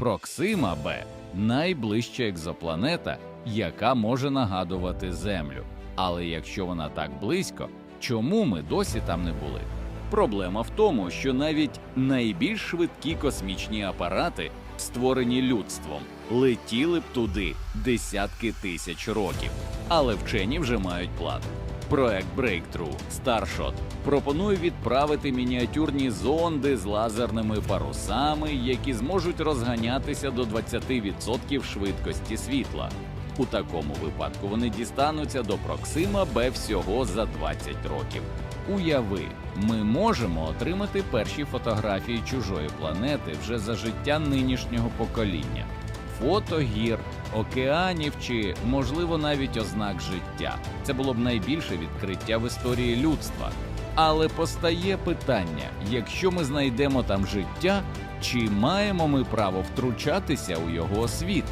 Проксима Б найближча екзопланета, яка може нагадувати Землю. Але якщо вона так близько, чому ми досі там не були? Проблема в тому, що навіть найбільш швидкі космічні апарати, створені людством, летіли б туди десятки тисяч років. Але вчені вже мають план. Проект Breakthrough Starshot пропонує відправити мініатюрні зонди з лазерними парусами, які зможуть розганятися до 20% швидкості світла. У такому випадку вони дістануться до Проксима Б всього за 20 років. Уяви, ми можемо отримати перші фотографії чужої планети вже за життя нинішнього покоління. Фото гір, океанів чи, можливо, навіть ознак життя. Це було б найбільше відкриття в історії людства. Але постає питання: якщо ми знайдемо там життя, чи маємо ми право втручатися у його світ?